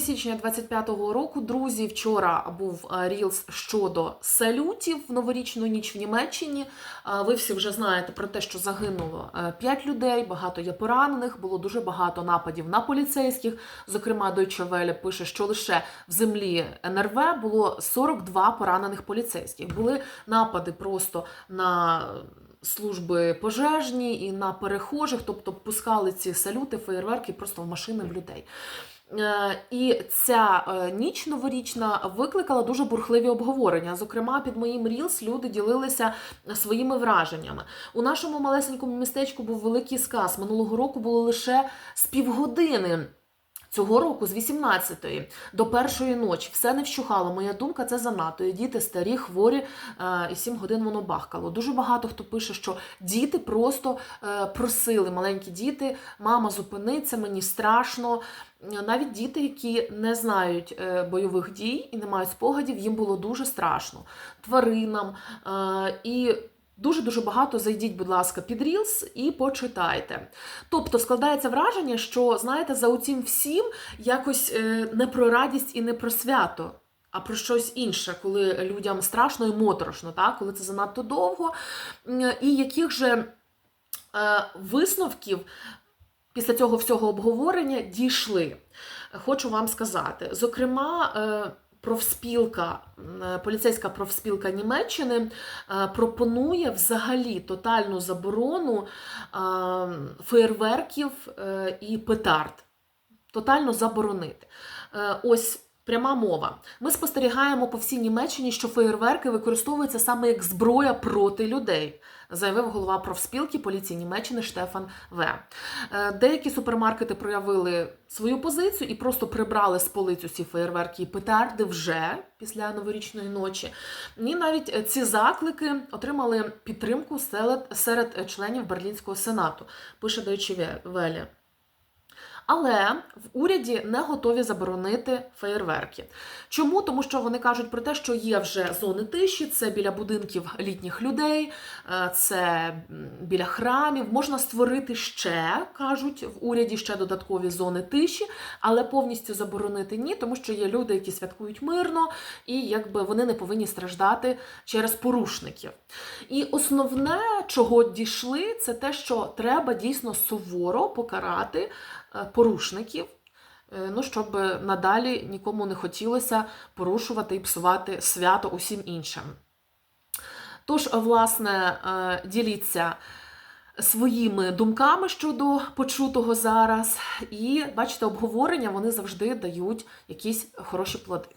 січня 25-го року, друзі, вчора був е, рілс щодо салютів в новорічну ніч в Німеччині. Е, Ви всі вже знаєте про те, що загинуло 5 людей, багато є поранених, було дуже багато нападів на поліцейських. Зокрема, Deutsche Welle пише, що лише в землі НРВ було 42 поранених поліцейських. Були напади просто на служби пожежні і на перехожих, тобто пускали ці салюти, феєрверки просто в машини в людей. Е, І ця е, ніч новорічна викликала дуже бурхливі обговорення. Зокрема, під моїм рілс люди ділилися своїми враженнями. У нашому малесенькому містечку був великий сказ. Минулого року було лише з півгодини. Цього року з 18-ї до першої ночі все не вщухало. Моя думка це занадто. І Діти старі, хворі, е, і 7 годин воно бахкало. Дуже багато хто пише, що діти просто е, просили, маленькі діти, мама, зупиниться, мені страшно. Навіть діти, які не знають е, бойових дій і не мають спогадів, їм було дуже страшно. Тваринам. І Дуже дуже багато зайдіть, будь ласка, під Reels і почитайте. Тобто складається враження, що знаєте, за оцім всім якось е, не про радість і не про свято, а про щось інше, коли людям страшно і моторошно, так? коли це занадто довго. І яких же е, висновків після цього всього обговорення дійшли. Хочу вам сказати. Зокрема, е, профспілка, е, поліцейська профспілка Німеччини е, пропонує взагалі тотальну заборону е, феєрверків і петард. Тотально заборонити. Ось. Пряма мова. Ми спостерігаємо по всій Німеччині, що феєрверки використовуються саме як зброя проти людей, заявив голова профспілки поліції Німеччини Штефан В. Е, Деякі супермаркети проявили свою позицію і просто прибрали з полицю ці феєрверки і петарди вже після новорічної ночі. І навіть е, ці заклики отримали підтримку серед, членів Берлінського сенату. Пише Deutsche Welle. Але в уряді не готові заборонити феєрверки. Чому? Тому що вони кажуть про те, що є вже зони тиші, це біля будинків літніх людей, е, це біля храмів. Можна створити ще, кажуть в уряді, ще додаткові зони тиші, але повністю заборонити ні, тому що є люди, які святкують мирно, і якби вони не повинні страждати через порушників. І основне, чого дійшли, це те, що треба дійсно суворо покарати е, порушників. е, Ну, щоб надалі нікому не хотілося порушувати і псувати свято усім іншим. Тож, власне, е, діліться своїми думками щодо почутого зараз, і бачите, обговорення вони завжди дають якісь хороші плоди.